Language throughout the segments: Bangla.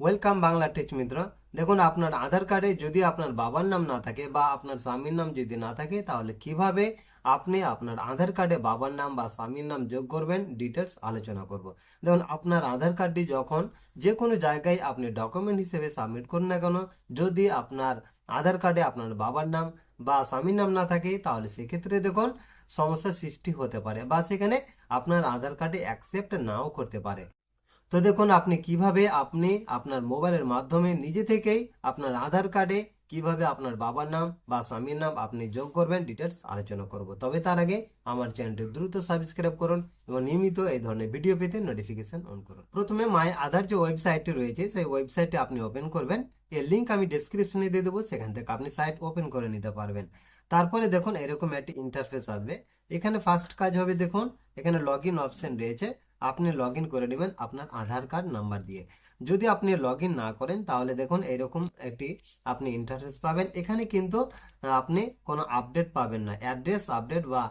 ওয়েলকাম বাংলা টিচ মিত্র দেখুন, আপনার আধার কার্ডে যদি আপনার বাবার নাম না থাকে বা আপনার স্বামীর নাম যদি না থাকে, তাহলে কীভাবে আপনি আপনার আধার কার্ডে বাবার নাম বা স্বামীর নাম যোগ করবেন? ডিটেলস আলোচনা করব। দেখুন, আপনার আধার কার্ডটি যখন যে কোনো জায়গায় আপনি ডকুমেন্ট হিসেবে সাবমিট করুন না কেন, যদি আপনার আধার কার্ডে আপনার বাবার নাম বা স্বামীর নাম না থাকে, তাহলে সেক্ষেত্রে দেখুন সমস্যার সৃষ্টি হতে পারে বা সেখানে আপনার আধার কার্ডে অ্যাকসেপ্ট নাও করতে পারে। তো দেখুন, আপনি কীভাবে আপনি আপনার মোবাইলের মাধ্যমে নিজে থেকেই আপনার আধার কার্ডে কীভাবে আপনার বাবার নাম বা স্বামীর নাম আপনি যোগ করবেন ডিটেলস আলোচনা করব। তবে তার আগে আমার চ্যানেলটি দ্রুত সাবস্ক্রাইব করুন এবং নিয়মিত এই ধরনের ভিডিও পেতে নোটিফিকেশন অন করুন। প্রথমে মাই আধার যে ওয়েবসাইটটি রয়েছে, সেই ওয়েবসাইটটি আপনি ওপেন করবেন। এর লিঙ্ক আমি ডেসক্রিপশনে দিয়ে দেবো, সেখান থেকে আপনি সাইট ওপেন করে নিতে পারবেন। তারপরে দেখুন, এরকম একটি ইন্টারফেস আসবে। এখানে ফার্স্ট কাজ হবে, দেখুন, এখানে লগ ইন অপশন রয়েছে। আপনি লগ করে নেবেন আপনার আধার কার্ড নাম্বার দিয়ে। যদি আপনি লগ না করেন, তাহলে দেখুন এরকম একটি আপনি ইন্টারফেস পাবেন। এখানে কিন্তু আপনি কোনো আপডেট পাবেন না। অ্যাড্রেস আপডেট বা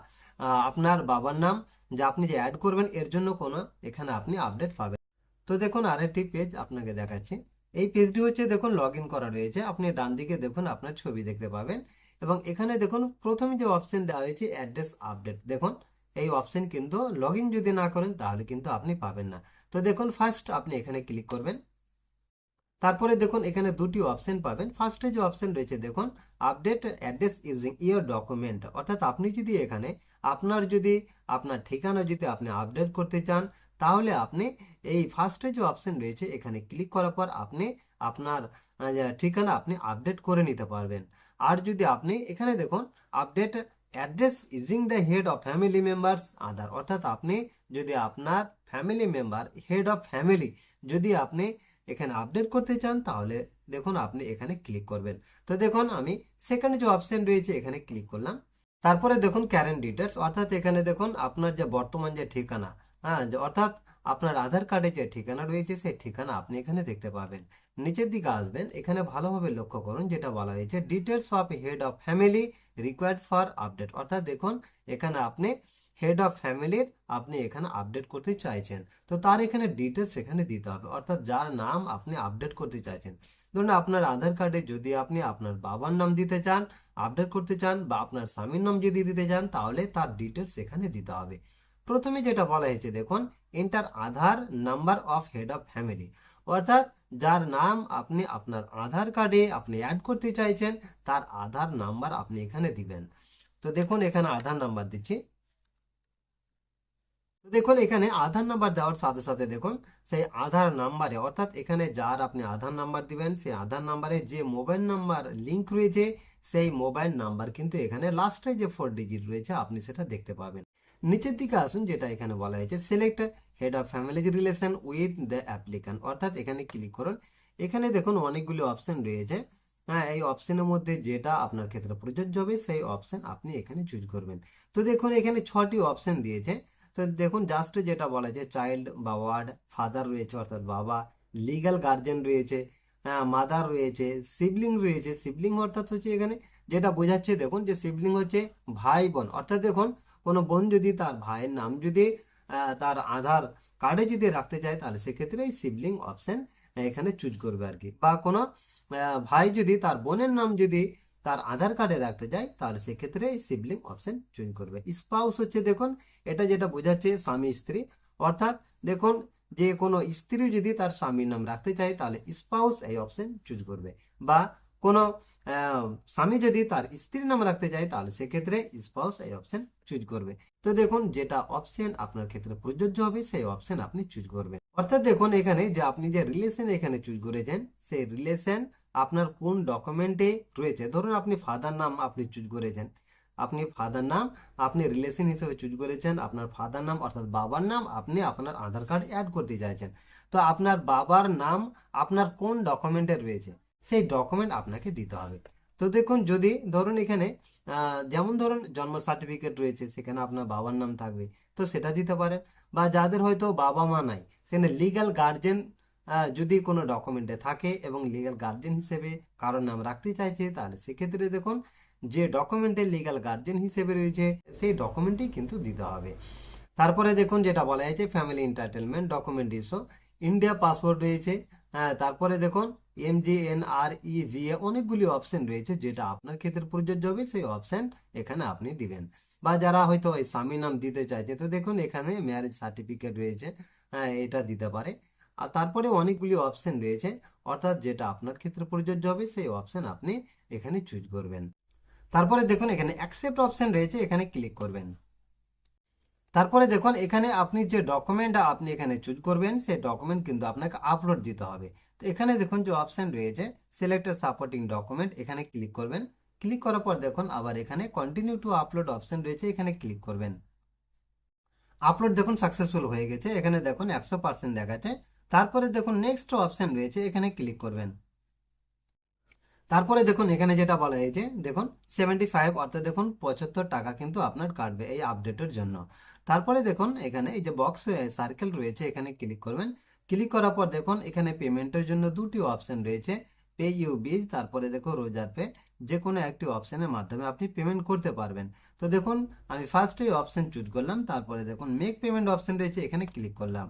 আপনার বাবার নাম যা আপনি যে অ্যাড করবেন, এর জন্য কোনো এখানে আপনি আপডেট পাবেন তো দেখুন আরেকটি পেজ আপনাকে দেখাচ্ছি। এই পেজটি হচ্ছে দেখুন লগ করা রয়েছে। আপনি ডান দিকে দেখুন আপনার ছবি দেখতে পাবেন। এবং এখানে দেখুন প্রথমে যে অপশন দেওয়া হয়েছে অ্যাড্রেস আপডেট দেখুন এই অপশন কিন্তু লগ যদি না করেন, তাহলে কিন্তু আপনি পাবেন না। তো দেখুন ফার্স্ট আপনি এখানে ক্লিক করবেন। তারপরে দেখুন, এখানে দুটি অপশন পাবেন। ফার্স্টে যে অপশন রয়েছে, দেখুন update address using your document অর্থাৎ আপনি যদি এখানে আপনার যদি, আপনার ঠিকানা যদি আপনি আপডেট করতে চান, তাহলে আপনি এই ফার্স্টে যে অপশন রয়েছে, এখানে ক্লিক করার পর আপনি আপনার ঠিকানা আপনি আপডেট করে নিতে পারবেন। আর যদি আপনি এখানে দেখুন update address using the head of family members other অর্থাৎ আপনি যদি আপনার family member head of family যদি আপনি এখানে আপডেট করতে চান, তাহলে দেখুন আপনি এখানে ক্লিক করবেন। তো দেখুন আমি সেকেন্ড যে অপশান রয়েছে, এখানে ক্লিক করলাম। তারপরে দেখুন ক্যারেন্ট ডিটেলস অর্থাৎ এখানে দেখুন আপনার যে বর্তমান যে ঠিকানা হ্যাঁ অর্থাৎ আপনার আধার কার্ডে যে ঠিকানা রয়েছে, সেই ঠিকানা আপনি এখানে দেখতে পাবেন নিচের দিকে আসবেন, এখানে ভালোভাবে লক্ষ্য করুন, যেটা বলা হয়েছে details of head of family required for update অর্থাৎ দেখুন, এখানে আপনি হেড অফ ফ্যামিলির আপনি এখানে আপডেট করতে চাইছেন। তো তার এখানে ডিটেলস এখানে দিতে হবে, অর্থাৎ যার নাম আপনি আপডেট করতে চাইছেন। ধরুন, আপনার আধার কার্ডে যদি আপনি আপনার বাবার নাম দিতে চান আপডেট করতে চান বা আপনার স্বামীর নাম যদি দিতে চান, তাহলে তার ডিটেলস এখানে দিতে হবে। প্রথমে যেটা বলা হয়েছে, দেখুন enter Aadhaar number of head of family অর্থাৎ যার নাম আপনি আপনার আধার কার্ডে আপনি অ্যাড করতে চাইছেন, তার আধার নাম্বার আপনি এখানে দিবেন। তো দেখুন, এখানে আধার নাম্বার দিচ্ছি। দেখুন, এখানে আধার নাম্বার দেওয়ার সাথে সাথে দেখুন, সেই আধার নাম্বারে অর্থাৎ এখানে যার আপনি আধার নাম্বার দিবেন, সেই আধার নাম্বারে যে মোবাইল নাম্বার লিংক রয়েছে, সেই মোবাইল নাম্বার কিন্তু এখানে লাস্টে যে ফোর ডিজিট রয়েছে, আপনি সেটা দেখতে পাবেন। নিচের দিকে আসুন, যেটা এখানে বলা হয়েছে select head of family relation with the applicant অর্থাৎ এখানে ক্লিক করুন। এখানে দেখুন অনেকগুলি অপশন রয়েছে। হ্যাঁ এই অপশনের মধ্যে যেটা আপনার ক্ষেত্রে প্রযোজ্য হবে, সেই অপশন আপনি এখানে চুজ করবেন। তো দেখুন, এখানে ছটি অপশন দিয়েছে। তো দেখুন জাস্ট যেটা বলা যায় চাইল্ড বা ওয়ার্ড ফাদার রয়েছে, অর্থাৎ বাবা লিগ্যাল গার্জেন রয়েছে হ্যাঁ মাদার রয়েছে সিবলিং রয়েছে। সিবলিং অর্থাৎ হচ্ছে এখানে যেটা বোঝাচ্ছে, দেখুন যে সিবলিং হচ্ছে ভাই বোন অর্থাৎ দেখুন কোনো বোন যদি তার ভাইয়ের নাম যদি তার আধার কার্ডে যদি রাখতে চায়, তাহলে সেক্ষেত্রে এই সিবলিং অপশন এখানে চুজ করবে আর কি। বা কোনো ভাই যদি তার বোনের নাম যদি তার আধার কার্ডে রাখতে চায়, তাহলে সেক্ষেত্রে এই সিবলিং অপশন চুজ করবে। স্পাউস হচ্ছে দেখুন, এটা যেটা বোঝাচ্ছে স্বামী স্ত্রী। অর্থাৎ দেখুন, যে কোনো স্ত্রী যদি তার স্বামীর নাম রাখতে চায়, তাহলে স্পাউস এই অপশন চুজ করবে। বা কোনো স্বামী যদি তার স্ত্রীর নাম রাখতে চায় তাহলে সেক্ষেত্রে স্পাউস এই অপশন চুজ করবে। তো দেখুন, যেটা অপশন আপনার ক্ষেত্রে প্রযোজ্য হবে, সেই অপশন আপনি চুজ করবেন। অর্থাৎ দেখুন এখানে যে আপনি যে রিলেশন এখানে চুজ করেছেন, সেই রিলেশন আপনার কোন ডকুমেন্টে রয়েছে? ধরুন আপনি ফাদার নাম আপনি চুজ করেছেন। আপনি ফাদার নাম আপনি রিলেশন হিসেবে চুজ করেছেন, আপনার ফাদার নাম অর্থাৎ বাবার নাম আপনি আপনার আধার কার্ড অ্যাড করতে চাইছেন। তো আপনার বাবার নাম আপনার কোন ডকুমেন্টে রয়েছে? সেই ডকুমেন্ট আপনাকে দিতে হবে। তো দেখুন, যদি ধরুন এখানে যেমন ধরুন জন্ম সার্টিফিকেট রয়েছে, সেখানে আপনার বাবার নাম থাকবে, তো সেটা দিতে পারেন। বা যাদের হয়তো বাবা মা নাই, সেখানে লিগ্যাল গার্জেন যদি কোনো ডকুমেন্টে থাকে এবং লিগ্যাল গার্জেন হিসেবে কারোর নাম রাখতে চাইছে, তাহলে সেক্ষেত্রে দেখুন, যে ডকুমেন্টে লিগ্যাল গার্জেন হিসেবে রয়েছে, সেই ডকুমেন্টই কিন্তু দিতে হবে। তারপরে দেখুন, যেটা বলা হয়েছে family entertainment document issue India passport রয়েছে হ্যাঁ তারপরে দেখুন এম জি এন আর ই জি এ অনেকগুলি অপশন রয়েছে যেটা আপনার ক্ষেত্রে প্রযোজ্য হবে, সেই অপশন এখানে আপনি দিবেন। বা যারা হয়তো ওই স্বামী নাম দিতে চাইছে, তো দেখুন এখানে ম্যারেজ সার্টিফিকেট রয়েছে হ্যাঁ এটা দিতে পারে। আর তারপরে অনেকগুলি অপশন রয়েছে, অর্থাৎ যেটা আপনার ক্ষেত্রে প্রযোজ্য হবে, সেই অপশন আপনি এখানে চুজ করবেন। তারপরে দেখুন, এখানে অ্যাকসেপ্ট অপশন রয়েছে, এখানে ক্লিক করবেন। তারপরে দেখুন, এখানে আপনি যে ডকুমেন্ট আপনি এখানে চুজ করবেন, সেই ডকুমেন্ট কিন্তু আপনাকে আপলোড দিতে হবে। তো এখানে দেখুন যে অপশান রয়েছে সিলেক্টেড সাপোর্টিং ডকুমেন্ট এখানে ক্লিক করবেন। ক্লিক করার পর দেখুন, আবার এখানে কন্টিনিউ টু আপলোড অপশন রয়েছে, এখানে ক্লিক করবেন। আপলোড দেখুন সাকসেসফুল হয়ে গেছে, এখানে দেখুন একশো পার্সেন্ট দেখাচ্ছে। তারপরে দেখুন নেক্সট অপশান রয়েছে, এখানে ক্লিক করবেন। তারপরে দেখুন, এখানে যেটা বলা হয়েছে, দেখুন সেভেন্টি ফাইভ অর্থাৎ দেখুন, পঁচাত্তর টাকা কিন্তু আপনার কাটবে এই আপডেটের জন্য। তারপরে দেখুন, এখানে এই যে বক্স সার্কেল রয়েছে, এখানে ক্লিক করবেন। ক্লিক করার পর দেখুন, এখানে পেমেন্টের জন্য দুটি অপশন রয়েছে পে ইউ বিজ তারপরে দেখো রোজার পে যে কোনো একটি অপশানের মাধ্যমে আপনি পেমেন্ট করতে পারবেন। তো দেখুন, আমি ফার্স্ট অপশান চুজ করলাম, তারপরে দেখুন মেক পেমেন্ট অপশন রয়েছে, এখানে ক্লিক করলাম।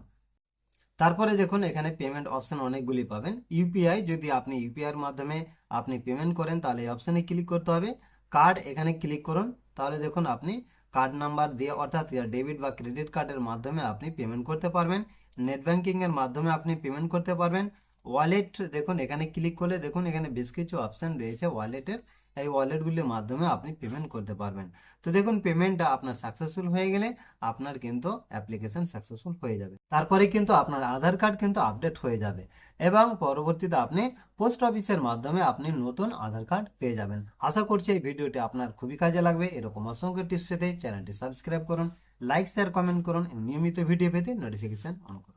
তারপরে দেখুন, এখানে পেমেন্ট অপশন অনেকগুলি পাবেন। ইউপিআই যদি আপনি ইউপিআইয়ের মাধ্যমে আপনি পেমেন্ট করেন, তাহলে এই অপশানে ক্লিক করতে হবে। কার্ড এখানে ক্লিক করুন, তাহলে দেখুন আপনি কার্ড নাম্বার দিয়ে, অর্থাৎ ডেবিট বা ক্রেডিট কার্ডের মাধ্যমে আপনি পেমেন্ট করতে পারবেন। নেট ব্যাঙ্কিংয়ের মাধ্যমে আপনি পেমেন্ট করতে পারবেন। ওয়ালেট দেখুন, এখানে ক্লিক করলে, দেখুন, এখানে বেশ কিছু অপশান রয়েছে ওয়ালেটের এই ওয়ালেটগুলির মাধ্যমে আপনি পেমেন্ট করতে পারবেন। তো দেখুন পেমেন্টটা আপনার সাকসেসফুল হয়ে গেলে আপনার কিন্তু অ্যাপ্লিকেশন সাকসেসফুল হয়ে যাবে। তারপরে কিন্তু আপনার আধার কার্ড কিন্তু আপডেট হয়ে যাবে এবং পরবর্তীতে আপনি পোস্ট অফিসের মাধ্যমে আপনি নতুন আধার কার্ড পেয়ে যাবেন। আশা করছি এই ভিডিওটি আপনার খুবই কাজে লাগবে। এরকম অসংখ্য টিপস পেতে চ্যানেলটি সাবস্ক্রাইব করুন লাইক শেয়ার কমেন্ট করুন। নিয়মিত ভিডিও পেতে নোটিফিকেশন অন করুন।